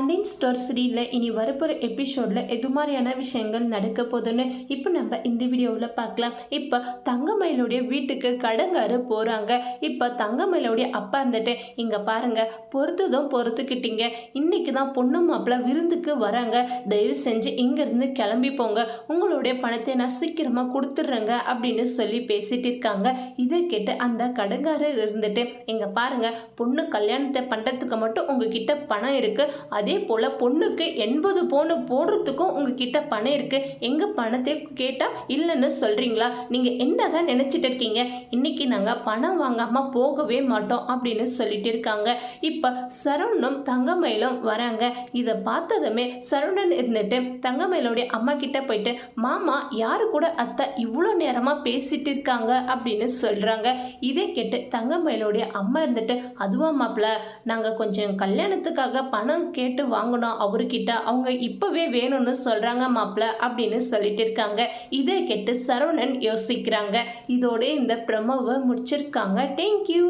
Pandian store சீரியலில் இனி வரப்போகிற எபிசோடில் எது மாதிரியான விஷயங்கள் நடக்க போதுன்னு இப்போ நம்ம இந்த வீடியோவில் பார்க்கலாம். இப்போ தங்கமயிலுடைய வீட்டுக்கு கடங்காரு போகிறாங்க இப்போ தங்கமயிலுடைய அப்பா இருந்துட்டு இங்கே பாருங்க பொறுத்துதும் பொறுத்துக்கிட்டீங்க. இன்னைக்கு தான் பொண்ணு மாப்பிள்ள விருந்துக்கு வராங்க. தயவு செஞ்சு இங்கேருந்து கிளம்பி போங்க. உங்களுடைய பணத்தை நான் சீக்கிரமாக கொடுத்துட்றேங்க அப்படின்னு சொல்லி பேசிகிட்டு இருக்காங்க. இதை கேட்டு அந்த கடங்காரர் இருந்துட்டு இங்கே பாருங்கள் பொண்ணு கல்யாணத்தை பண்ணுறதுக்கு மட்டும் உங்ககிட்ட பணம் இருக்குது அதே அதே போல் பொண்ணுக்கு எண்பது பவுன் போடுறதுக்கும் உங்ககிட்ட பணம் இருக்குது எங்கள் பணத்தை கேட்டால் இல்லைன்னு சொல்கிறீங்களா நீங்கள் என்ன தான் நினச்சிட்டு இருக்கீங்க? இன்றைக்கி நாங்கள் பணம் வாங்காமல் போகவே மாட்டோம் அப்படின்னு சொல்லிட்டு இருக்காங்க. இப்போ சரவணும் தங்கமயிலும் வராங்க. இதை பார்த்ததுமே சரவணன் இருந்துட்டு தங்கமயிலோடைய அம்மா கிட்ட போயிட்டு மாமா யாரு கூட அத்தை இவ்வளோ நேரமாக பேசிட்டு இருக்காங்க? அப்படின்னு சொல்கிறாங்க இதை கேட்டு தங்கமயிலோடைய அம்மா இருந்துட்டு அதுவா மாப்பிள்ள நாங்கள் கொஞ்சம் கல்யாணத்துக்காக பணம் கேட்டு வாங்கணும். அவர்கிட்ட அவங்க இப்போவே வேணும்னு சொல்கிறாங்க மாப்பிள்ள அப்படின்னு சொல்லிட்டு இருக்காங்க. இதை கேட்டு சரவணன் யோசிக்கிறாங்க. இதோட இந்த ப்ரமோவை முடிச்சிருக்காங்க. தேங்க்யூ